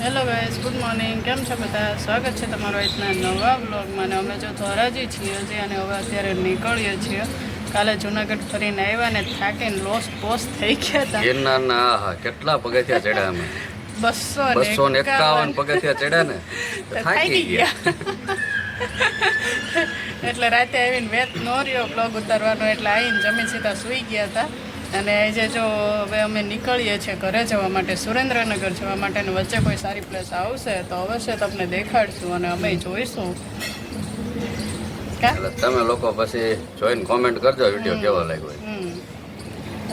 Hello guys good morning. કેમ છો બધા? સ્વાગત છે તમારો આજના નવા બ્લોગમાં અને અમે જો ધોરાજી છીએ હજી અને હવે અત્યારે નીકળીએ છીએ. કાલે જુનાગઢ ફરીને આવ્યા ને થાકીને લોસ પોસ થઈ ગયા હતા. ગિરનારના આહા કેટલા પગથિયા ચડ્યા અમે? બસો બસો ને એકાવન પગથિયા ચડ્યા ને? થાકી ગયા. એટલે રાતે આવીને વેત નો રહ્યો બ્લોગ ઉતારવાનો. એટલે આવીને જમીન સીધા સૂઈ ગયા હતા. અને આજે જો હવે અમે નીકળીએ છીએ ઘરે જવા માટે સુરેન્દ્રનગર જવા માટે અને વચ્ચે કોઈ સારી પ્લેસ આવશે તો અવશ્ય તમને દેખાડશું અને અમે જોઈશું તમે લોકો પછી જોઈને કોમેન્ટ કરજો વીડિયો કેવો લાગ્યો.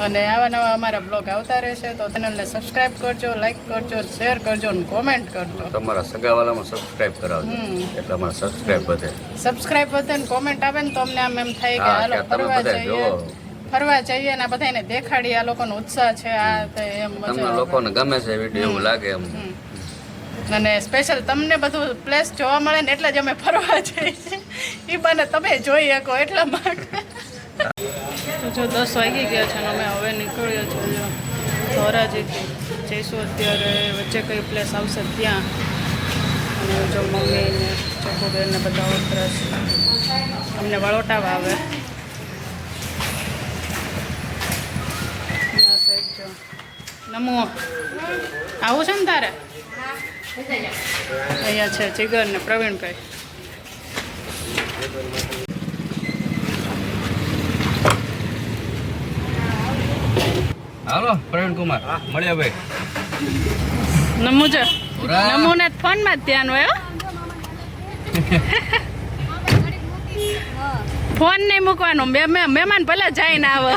અને આવા નવા અમારા બ્લોગ આવતા રહેશે તો ચેનલને સબસ્ક્રાઇબ કરજો લાઈક કરજો શેર કરજો અને કોમેન્ટ કરજો તમારા સગાવાલામાં સબસ્ક્રાઇબ કરાવજો. એટલે અમારા સબસ્ક્રાઇબ વધે સબસ્ક્રાઇબ વધે ને કોમેન્ટ આવે ને તો અમને આમ એમ થાય કે હાલો ફરવા જઈએ. ફરવા જઈએ ને બધાને દેખાડીએ આ લોકોનો ઉત્સાહ છે આ તે એમ તમને લોકોને ગમે છે વીડિયો એવું લાગે એમ. હમ. અને સ્પેશિયલ તમને બધું પ્લેસ જોવા મળે ને એટલે જ અમે ફરવા જઈએ. છીએ એ બને તમે જોઈ શકો એટલા માટે. જો દસ વાગી ગયા છે ને અમે હવે નીકળ્યો છો જો ધોરાજીથી. જઈશું અત્યારે વચ્ચે કઈ પ્લેસ આવશે ત્યાં. અને જો મમ્મી ને ચકુબેન ને બધા ઉતરસ અમને વળોટાવા આવે ત્યાં સાઈડ જો નમો. આવું છે ને તારે? અહીંયા છે જીગર ને પ્રવીણભાઈ. હાલો પ્રવીણ કુમાર મળ્યા ભાઈ. નમો છે નમો ને ફોનમાં જ ધ્યાન હોય ફોન નહીં મૂકવાનો મે- મહેમાન ભલે જઈને આવો.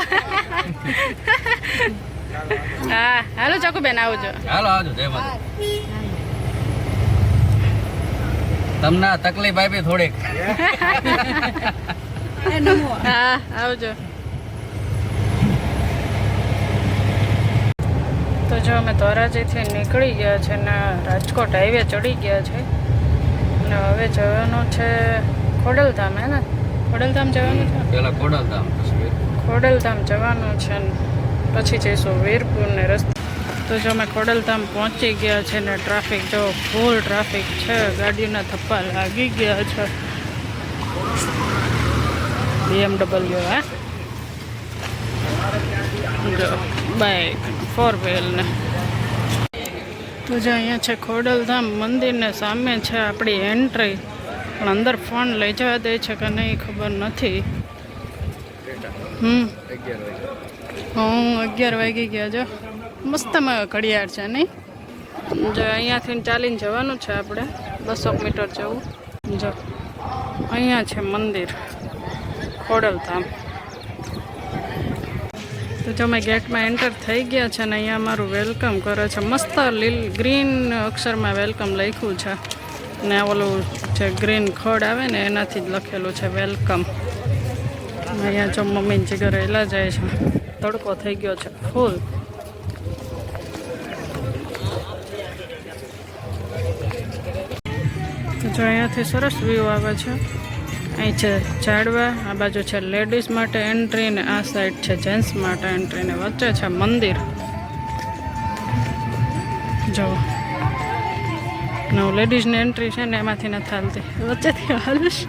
હા હાલો ચકુબેન આવજો હાલો આવજો જય માતા તમને તકલીફ આપી થોડીક. હા આવજો. તો જો અમે ધોરાજીથી નીકળી ગયા છે ને રાજકોટ હાઈવે ચડી ગયા છે. અને હવે જવાનું છે ખોડલધામ હે ને? ખોડલધામ જવાનું છે? પેલા ખોડલધામ ખોડલધામ જવાનું છે ને. પછી જઈશું વીરપુરને રસ્તે. તો જો અમે ખોડલધામ પહોંચી ગયા છે ને ટ્રાફિક જો ફૂલ ટ્રાફિક છે, ગાડીના થપ્પા લાગી ગયા છે. બીએમડબલ્યુ હા? બાઇક ફોર વ્હીલને તો જો અહીંયા છે ખોડલધામ મંદિરને સામે છે આપણી એન્ટ્રી પણ અંદર ફોન લઈ જવા દે છે કે નહીં ખબર નથી. હમ. હું અગિયાર વાગી ગયા જો. મસ્તમાં ઘડિયાળ છે નહીં? જો અહીંયાથી ચાલીને જવાનું છે આપણે. બસો મીટર જવું. જો, અહીંયા છે મંદિર ખોડલધામ તો જો અમે ગેટમાં એન્ટર થઈ ગયા છે ને અહીંયા અમારું વેલકમ કરે છે. મસ્ત લીલ, ગ્રીન અક્ષરમાં વેલકમ લખ્યું છે. ને ઓલું જે ગ્રીન ખડ આવે ને એનાથી જ લખેલું છે વેલકમ. અહીંયા જો મમ્મી જીગર એલા જાય છે. તડકો થઈ ગયો છે, ફૂલ. જો અહીંયાથી સરસ વ્યૂ આવે છે. અહીં છે ઝાડવા, આ બાજુ છે લેડીઝ માટે એન્ટ્રી ને આ સાઈડ છે જેન્ટ્સ માટે એન્ટ્રી ને વચ્ચે છે મંદિર. જો. નવ લેડીઝની એન્ટ્રી છે ને એમાંથી નથી હાલતી. વચ્ચેથી હાલીશ.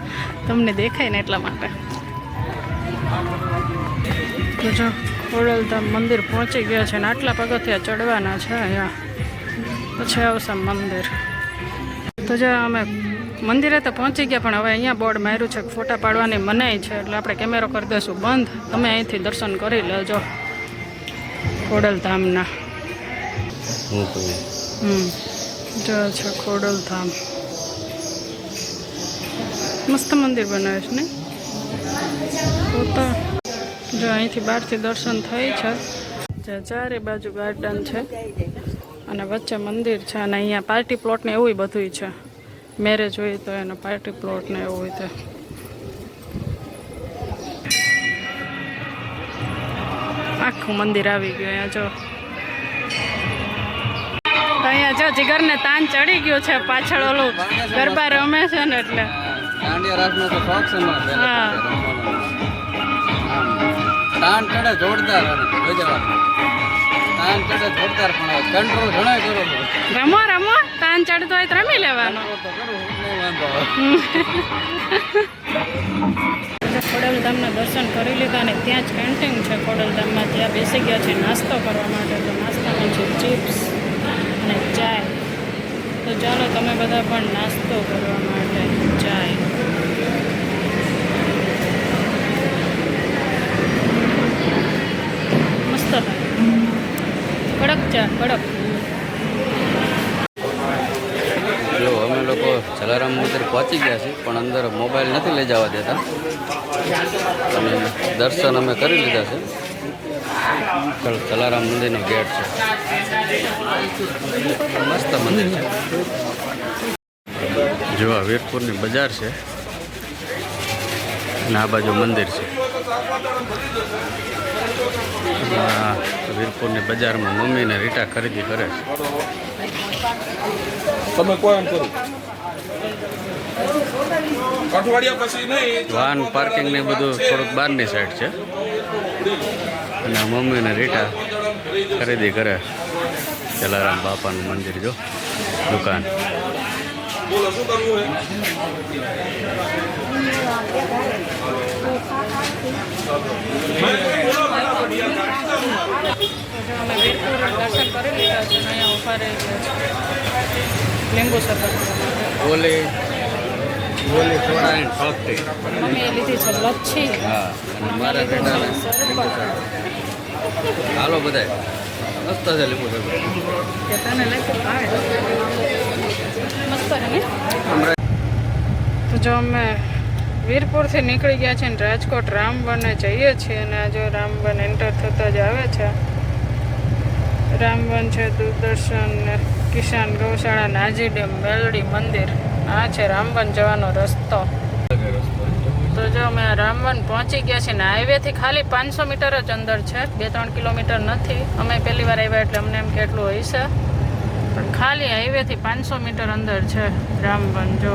તમને દેખાય ને એટલા માટે. જો. ખોડલધામ મંદિર પહોંચી ગયા છે ને આટલા પગથિયા ચડવાના છે અહીંયા. પછી આવશે મંદિર. તો જે અમે મંદિરે તો પહોંચી ગયા પણ હવે અહીંયા બોર્ડ માર્યું છે ફોટા પાડવાની મનાઈ છે એટલે આપણે કેમેરો કરી દઈશું. બંધ. તમે અહીંથી દર્શન કરી લેજો ખોડલધામના. હમ. જો છે ખોડલધામ. મસ્ત મંદિર બનાવીશ છે ને? પોતા જો અહીંથી બહારથી દર્શન થઈ છે. ચારે બાજુ ગાર્ડન છે અને વચ્ચે મંદિર છે અને અહીંયા પાર્ટી પ્લોટ ને એવું બધું છે. મેરેજ હોય તો એનો પાર્ટી પ્લોટ ને એવું હોય તો. આખું મંદિર આવી ગયું અહીંયા જો. અહીંયા જો જીગરને તાન ચડી ગયું છે પાછળ ઓલું ગરબા રમે છે ને એટલે. હા. તાન ચડે જોરદાર. તાન તાન ચડે જોરદાર પણ કંટ્રોલ ઘણા કરો રમો રમો. કાન ચડતો હોય તો રમી લેવાનો. ખોડલધામના દર્શન કરી લીધા અને ત્યાં જ કેન્ટીન છે ખોડલધામમાં ત્યાં બેસી ગયા છે નાસ્તો કરવા માટે. તો નાસ્તામાં છે ચિપ્સ અને ચાય. તો ચાલો તમે બધા પણ નાસ્તો કરવા માટે ચાય મસ્ત કડક ચા કડક જો, અમે લોકો જલારામ મંદિર પહોંચી ગયા છીએ, પણ અંદર મોબાઈલ નથી લઈ જવા દેતા. અને દર્શન અમે કરી લીધા છે. જલારામ મંદિરનો ગેટ છે. મસ્ત મંદિર છે. જો, આ વીરપુરની બજાર છે. અને આ બાજુ મંદિર છે. વીરપુરની બજારમાં મમ્મીને રીટા ખરીદી કરે. છે તમે કોઈ એમ કરો? વાન વાહન પાર્કિંગ ને બધું થોડુંક બહારની સાઈડ છે. અને મમ્મી ને રીટા ખરીદી કરે. જલારામ બાપાનું મંદિર જો દુકાન. બોલો શું કરવું અમે વીરપુર દર્શન કરી લીધા છે અને અહીંયા ઊભા રહી ગયા છે લીંબુ શરબત ઓલી બોલી થોડા એન્ડ સોફ્ટી અમે એ લીધી છે લચ્છી હા અને મારા હાલો બધાય. મસ્ત છે લીંબુ શરબત. તને લાગ્યું મસ્ત ને તો જો અમે વીરપુરથી નીકળી ગયા છીએ ને રાજકોટ રામવને જઈએ છીએ અને આ જો રામવન એન્ટર થતા જ આવે છે. રામવન છે દૂરદર્શન કિસાન ગૌશાળા, નાજી ડેમ, મેલડી મંદિર. આ છે રામવન જવાનો રસ્તો. તો જો અમે રામવન પહોંચી ગયા છીએ ને હાઈવેથી ખાલી પાંચસો મીટર જ અંદર છે. બે ત્રણ કિલોમીટર નથી. અમે પહેલી વાર આવ્યા એટલે અમને એમ કેટલું હશે પણ ખાલી હાઈવેથી પાંચસો મીટર અંદર છે રામવન, જો.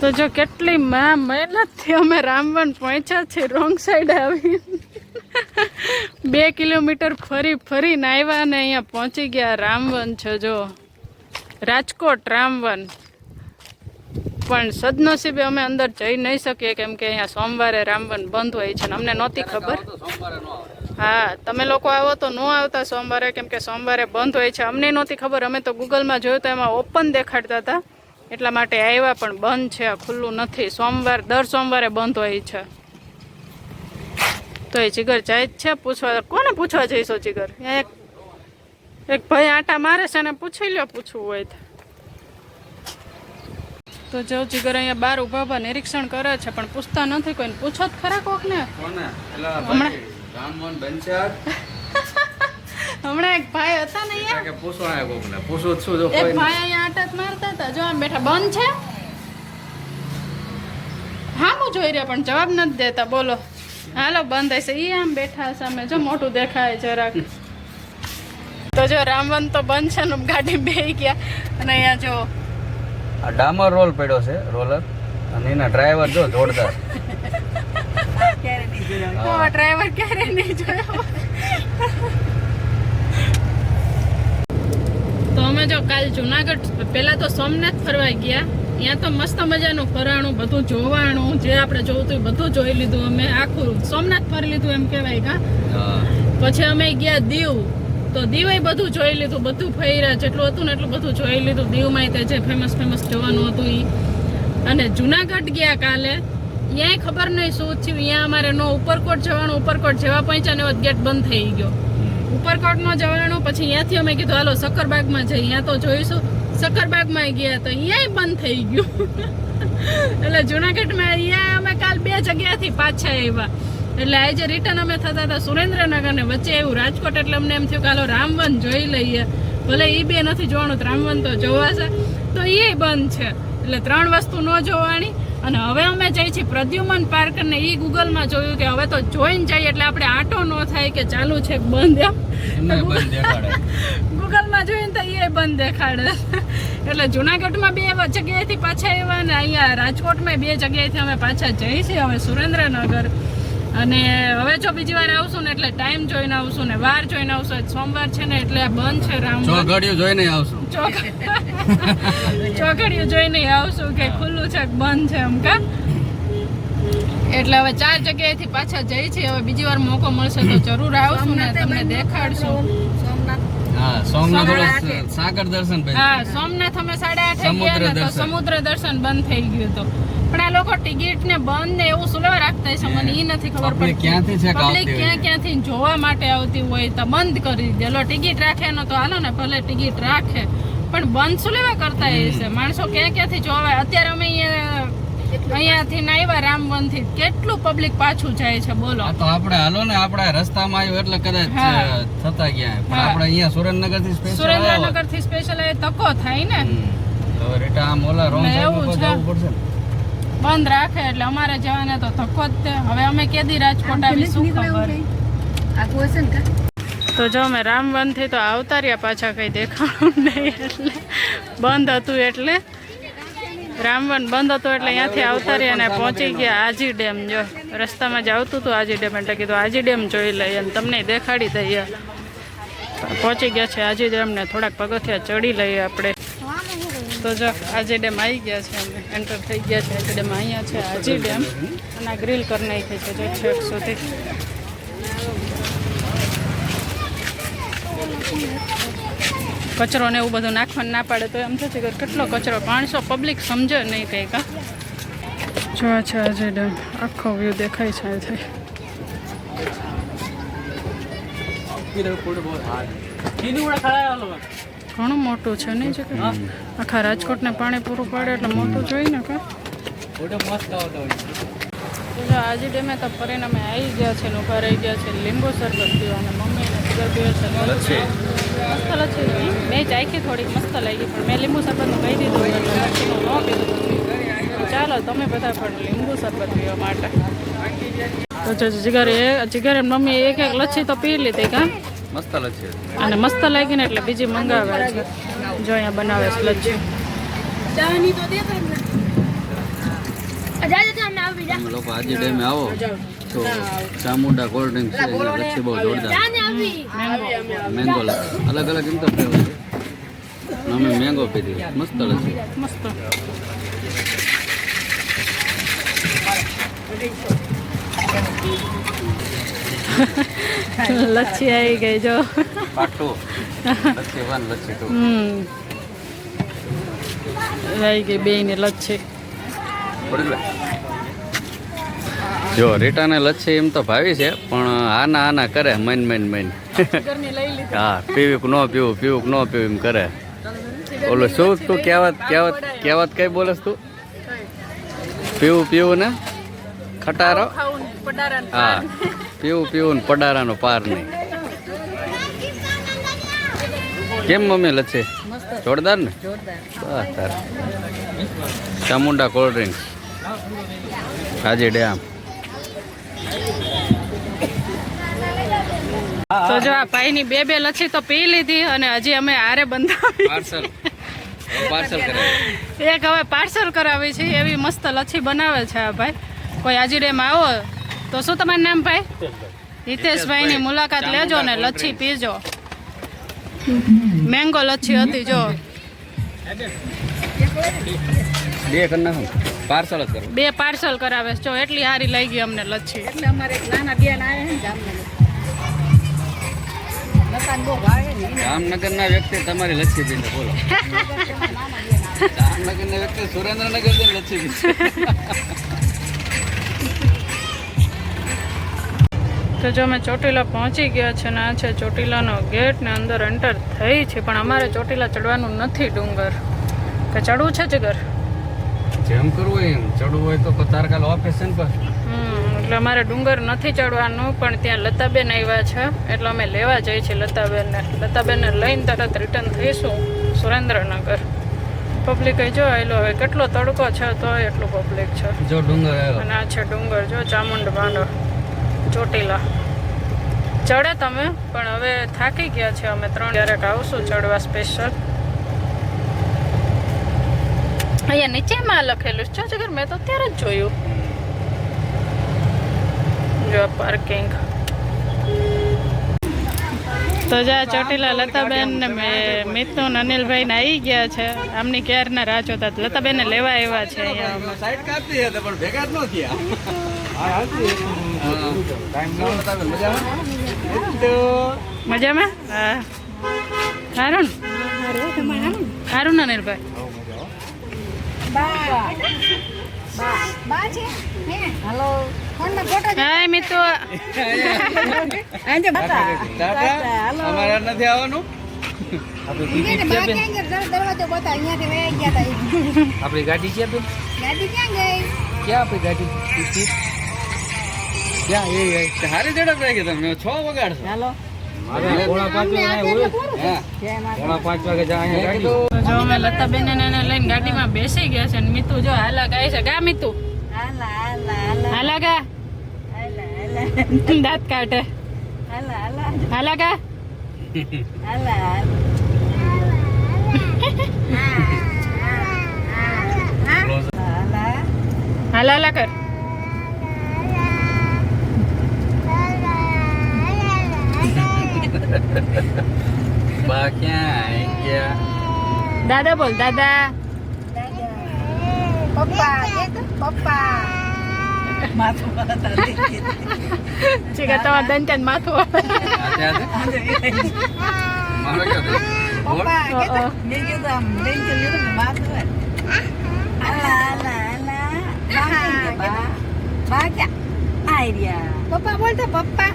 તો જો કેટલી માં મહેનતથી અમે રામવન પહોંચ્યા છીએ રોંગ સાઈડ આવી. બે કિલોમીટર ફરી ફરીને આવ્યા અને અહીંયા પહોંચી ગયા રામવન છે જો. રાજકોટ રામવન. પણ સદનસીબે અમે અંદર જઈ નહીં શકીએ કેમ કે અહીંયા સોમવારે રામવન બંધ હોય છે અમને નહોતી ખબર. હા તમે લોકો આવો તો ન આવતા સોમવારે કેમ કે સોમવારે બંધ હોય છે અમને નહોતી ખબર. અમે તો ગૂગલમાં જોયું તો એમાં ઓપન દેખાડતા હતા. એટલા માટે આવ્યા પણ બંધ છે ખુલ્લું નથી. સોમવાર દર સોમવારે બંધ હોય છે. તો એ જીગર જાય જ છે પૂછવા કોને પૂછવા જઈશો જીગર? એક એક ભાઈ આટા મારે છે ને પૂછી લ્યો પૂછવું હોય તો. તો જો જીગર અહીંયા બાર ઊભા ઊભા નિરીક્ષણ કરે છે પણ પૂછતા નથી કોઈને પૂછો જ ખરા કોક ને હમણાં- રામમોહન હમણાં એક ભાઈ હતા ને અહીંયા. કે પૂછો આ કોકને. પૂછો છું શું જો એક ભાઈ અહીંયા આટા જ મારતા હતા. જો આમ બેઠા બંધ છે. હા હું જોઈ રહ્યા પણ જવાબ નથી દેતા. બોલો. હાલો બંધ હશે. એ આમ બેઠા સામે. જો મોટું દેખાય જરાક. તો જો રામવન તો બંધ છે ને ગાડી બે ગયા. અને અહીંયા જો આ ડામર રોલ પડ્યો છે રોલર. અને એના ડ્રાઈવર જો જોરદાર. ડ્રાઈવર ક્યારે નહીં જોયો? તો અમે જો કાલ જુનાગઢ પહેલાં તો સોમનાથ ફરવા ગયા. ત્યાં તો મસ્ત મજાનું ફરાણું બધું જોવાણું જે આપણે જોવું હતું બધું જોઈ લીધું અમે. આખું સોમનાથ ફરી લીધું એમ કહેવાય કા? પછી અમે ગયા દીવ. તો દીવે બધું જોઈ લીધું બધું ફર્યા જેટલું હતું ને એટલું બધું જોઈ લીધું. દીવમાં તે જે ફેમસ ફેમસ જોવાનું હતું એ અને જુનાગઢ ગયા કાલે. ત્યાંય ખબર નહીં શું થયું. ત્યાં અમારે નો ઉપરકોટ જવાનું ઉપરકોટ જેવા પહોંચ્યા ને ગેટ બંધ થઈ ગયો. ઉપરકોટ નો જવાનું, પછી ત્યાંથી અમે કીધું, હાલો, સક્કરબાગમાં જઈએ. અહીંયા તો જોઈશું. સક્કરબાગમાં ગયા તો અહીંયા બંધ થઈ ગયું. એટલે જુનાગઢમાં અહીંયા અમે કાલ બે જગ્યાથી પાછા આવ્યા. એટલે આજે રિટર્ન અમે થતા હતા સુરેન્દ્રનગર ને વચ્ચે એવું રાજકોટ, એટલે અમને એમ થયું કે હાલો, રામવન જોઈ લઈએ. ભલે એ બે નથી જોવાનું રામવન તો જોવાશે. તો એ બંધ છે. એટલે ત્રણ વસ્તુ ન જોવાની. અને હવે અમે જઈએ છીએ પ્રદ્યુમન પાર્ક ને એ ગૂગલમાં જોયું કે હવે તો જોઈને જઈએ એટલે આપણે આટો ન થાય કે ચાલુ છે બંધ એમ. ગૂગલમાં જોઈને તો એ બંધ દેખાડે. એટલે જુનાગઢમાં બે જગ્યાએથી પાછા આવ્યા ને અહીંયા રાજકોટમાં બે જગ્યાએથી અમે પાછા જઈએ છીએ. હવે સુરેન્દ્રનગર અને હવે જો બીજી વાર આવશું ને એટલે ટાઈમ જોઈને આવશું ને વાર જોઈને આવશું. સોમવાર છે ને એટલે બંધ છે રામ ચોઘડિયું જોઈને આવશું. ચોકડીયું જોઈને આવશું કે ખુલ્લું છે બંધ છે એમ કા? એટલે હવે ચાર જગ્યાએથી પાછા જઈ છે. હવે બીજી વાર મોકો મળશે તો જરૂર આવશું ને તમને દેખાડશું. હા સોમનાથ સાગર દર્શન હા સોમનાથ અમે સાડા આઠે ગયા ને તો. સમુદ્ર દર્શન બંધ થઈ ગયું હતું પણ આ લોકો ટિકિટ ને બંધ ને એવું સુલવા રાખતા હશે મને ઈ નથી ખબર પણ ક્યાંથી છે પબ્લિક ક્યાં ક્યાંથી જોવા માટે આવતી હોય તો બંધ કરી દે. લો ટિકિટ રાખે ને તો હાલો ને ભલે ટિકિટ રાખે પણ બંધ શું લેવા કરતા હશે. માણસો ક્યાં ક્યાંથી જોવા અત્યારે અમે અહીંયા અહીંયાથી ના આવ્યા રામવનથી કેટલું પબ્લિક પાછું જાય છે બોલો. તો આપણે હાલો ને આપણે રસ્તામાં આવ્યો એટલે કદાચ. થતા ગયા. પણ આપણે અહીંયા સુરેન્દ્રનગરથી સ્પેશિયલ સુરેન્દ્રનગરથી સ્પેશિયલ ધક્કો થાય ને. હવે રેટા આમ ઓલા રોંગ સાઈડ એવું છે. જવું પડશે ને. બંધ રાખે એટલે અમારે જવાને તો ધક્કો જ તે હવે અમે કેદી રાજકોટ આવી શું ખબર. તો જો અમે રામવનથી તો આવતા રહ્યા પાછા કંઈ દેખાણું નહીં એટલે. બંધ હતું એટલે. રામવન બંધ હતું એટલે અહીંયાથી આવતા રહ્યા અને પહોંચી ગયા આજી ડેમ. જો રસ્તામાં જ આવતું હતું આજી ડેમ એટલે કીધું આજી ડેમ જોઈ લઈએ અને તમને દેખાડી દઈએ. પહોંચી ગયા છે આજી ડેમ ને થોડાક પગથિયા ચડી લઈએ આપણે. તો જો આજે ડેમ આવી ગયા છે, અમે એન્ટર થઈ ગયા છે આજે ડેમ અહીંયા છે આજે ડેમ, અને આ ગ્રીલ કરી નાખી છે, જો છેક સુધી કચરો ને એવું બધું નાખવાનું ના પાડે તો એમ થશે કે કેટલો કચરો, માણસો પબ્લિક સમજે નહીં કંઈક જો છે આજે ડેમ, આખો વ્યૂ દેખાય છે અહીંથી. ઘણું મોટું છે નહીં છે કે? આખા રાજકોટને પાણી પૂરું પાડે એટલે મોટું જોઈ ને કે? આજે ડેમે તો પરિણામે આવી ગયા છે ને ઊભા રહી ગયા છે લીંબુ શરબત પીવા અને મમ્મીને સુગર પીવે છે. મસ્ત લચ્છી. મેં ચાખી થોડીક મસ્ત લાગી પણ મેં લીંબુ શરબતનું કહી દીધું ન પીધું ચાલો તમે બધા પણ લીંબુ શરબત પીવા માટે. તો જીગર એ જીગર મમ્મી એક એક લચ્છી તો પી લીધી કા? મસ્ત લચ્છી અને મસ્ત લાગીને એટલે બીજી મંગાવે છે. જો અહીંયા બનાવે છે લચ્છી. તમે લોકો આજે ડેમે આવો. તો ચામુંડા કોલ્ડ ડ્રિંક છે લચ્છી બહુ જોરદાર. મેંગો અલગ અલગ એમ તો ફ્લેવર છે? અમે મેંગો પીધી. મસ્ત લચ્છી મસ્ત. લચ્છી આવી ગઈ જો. આવી ગઈ બે ને લચ્છી જો રીટાને લચ્છી એમ તો ભાવી છે પણ આના આના કરે મન મન મન. ઘરની લઈ લીધી. હા પીવું કે ન પીવું પીવું કે ન પીવું એમ કરે. ઓલું શું તું કહેવત કહેવત કહેવત કઈ બોલસ તું? પીવું પીવું ને? ખટારો? હા. પીવું પીવું ને પડારાનો પાર નહીં. કેમ મમ્મી લચ્છે? જોરદાર ને? બસ તાર. Chamunda cold drinks Haji dam. તો જો આ ભાઈની બે બે લચ્છી તો પી લીધી અને હજી અમે આરે બંધાવી. એક હવે પાર્સલ કરાવી છે. એવી મસ્ત લચ્છી બનાવે છે આ ભાઈ. કોઈ આજીડેમ આવો. તો શું તમારું નામ ભાઈ? હિતેશભાઈની મુલાકાત લેજો ને લચ્છી પીજો. મેંગો લચ્છી હતી જો. બે પાર્સલ જ કરો. બે પાર્સલ કરાવે છે. જો એટલી સારી લઈ ગઈ અમને લચ્છી. જામનગરના વ્યક્તિ તમારી લચ્છી બેન બોલો. જામનગરના વ્યક્તિ સુરેન્દ્રનગર લચ્છી તો જો અમે ચોટીલા પહોંચી ગયા છે ને આ છે ચોટીલાનો ગેટ ને અંદર એન્ટર થઈ છે પણ અમારે ચોટીલા ચડવાનું નથી ડુંગર. કે ચડવું છે જગર? જેમ કરવું એમ. ચડવું હોય તો તારકાલ ઓફિસ છે પર એટલે અમારે ડુંગર નથી ચડવાનું પણ ત્યાં લતાબેન આવ્યા છે એટલે અમે લેવા જઈએ છીએ લતાબેનને. લતાબેનને લઈને તરત રિટર્ન થઈશું સુરેન્દ્રનગર. પબ્લિક જો આવેલો હવે કેટલો તડકો છે તો એટલું પબ્લિક છે. જો ડુંગર અને આ છે ડુંગર જો ચામુંડ બાંડો ચોટીલા. ચડે તમે પણ હવે થાકી ગયા છે અમે ત્રણ. ક્યારેક આવશું ચડવા સ્પેશિયલ અહીંયા નીચેમાં લખેલું છે જગર મેં તો ત્યારે જ જોયું. જો પાર્કિંગ તો જા ચોટીલા લતાબેન ને મેં મિથુન અનિલભાઈ ને આવી ગયા છે. આમની ક્યારના રાહ જોતા. લતાબેન ને લેવા આવ્યા છે અહીંયા સાઈડ કાપતી હતી પણ ભેગા જ ન થયા. મજામાં? મજામાં હા. સારું સારું ને અનિલભાઈ. હાય નથી આવવાનું. આપણી ગાડી ક્યાં બે ક્યાં આપણી ગાડી? ક્યાં એ. હારી ઝડપ રાખી તમે છ વગાડશો. લતાબેન એને લઈને ગાડીમાં બેસી ગયા છે ને મિતુ જો હાલા ગાય છે. ગા મિતુ. હાલા ગા દાંત કાઢે. હાલા ગા હાલા. હાલા કર બા ક્યાં આઈ ગયા. દાદા બોલ દાદા. ઠીક છે તમારા દંચન માથું હાથે હાથે મારો ક્યાં બોલ. પપ્પા બોલતો પપ્પા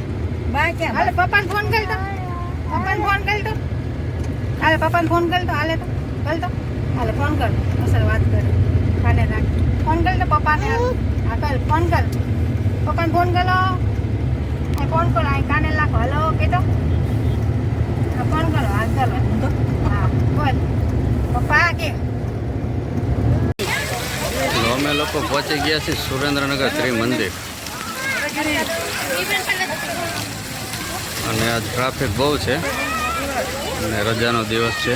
હાલે પપ્પાને ફોન કર તો પપ્પાને ફોન કર તો. હાલે પપ્પાને ફોન કર તો હાલે તો કર તો. હાલે ફોન કર અસર વાત કર. કાને રાખ. ફોન કર તો પપ્પાને હા કર ફોન કર. પપ્પાને ફોન કરો આ ફોન કરો અહીં કાને લાખો. હલો કે તો હા ફોન કરો હા કરો હા બોલ. પપ્પા કે? અમે લોકો પહોંચી ગયા છીએ સુરેન્દ્રનગર ત્રિ મંદિર. અને આજ ટ્રાફિક બહુ છે. અને રજાનો દિવસ છે.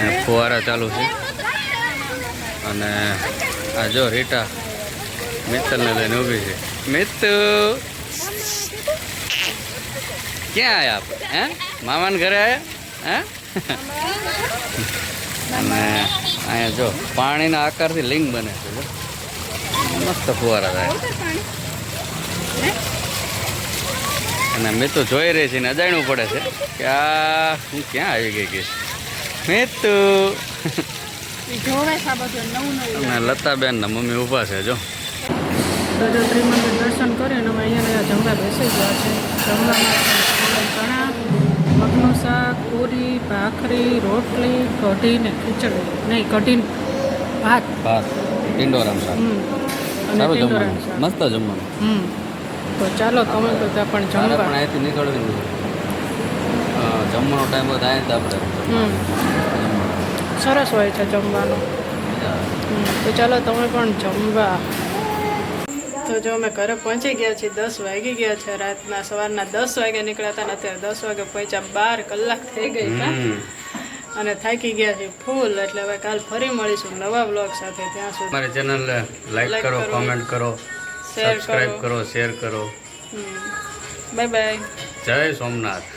અને ફુવારા ચાલુ છે. અને આ જો રીટા મિત્તલને લઈને ઊભી છે. મિત્તુ! ક્યાં આવ્યા આપણે હે? મામાને ઘરે આવ્યા હે? અને અહીંયા જો પાણીના આકારથી લિંગ બને છે. મસ્ત ફુવારા થાય. અને મેં તો જોઈ રહી છે ને અજાણવું પડે છે કે આ હું ક્યાં આવી ગઈ કે મેં તો છે આ બધું નવું નવું અને લતાબેન ને મમ્મી ઊભા છે જો. તો જો ત્રિમંદિર દર્શન કરીને અમે અહીંયા જમવા બેસી ગયા છે. જમવામાં ચણા મગનું શાક પૂરી ભાખરી રોટલી કઢી ને ખીચડી. નહીં કઢી ભાત. ભાત. ટિંડોરામ શાક. સારું જમવાનું. મસ્ત જમવાનું. હમ. તો ચાલો તમે બધા પણ જમવા. પણ અહીંયાથી નીકળવી નથી જમવાનો ટાઈમ તો અહીંયાથી આપણે. સરસ હોય છે જમવાનું. તો ચાલો તમે પણ જમવા. તો જો અમે ઘરે પહોંચી ગયા છીએ દસ વાગી ગયા છે. રાતના સવારના દસ વાગે નીકળ્યા હતા ને અત્યારે દસ વાગે પહોંચ્યા બાર કલાક થઈ ગઈ હમ. અને થાકી ગયા છે ફૂલ એટલે હવે કાલ ફરી મળીશું નવા બ્લોગ સાથે ત્યાં સુધી. અમારી ચેનલ લાઈક કરો. કોમેન્ટ કરો. કરો. કરો શેર કરો. બાય બાય જય સોમનાથ.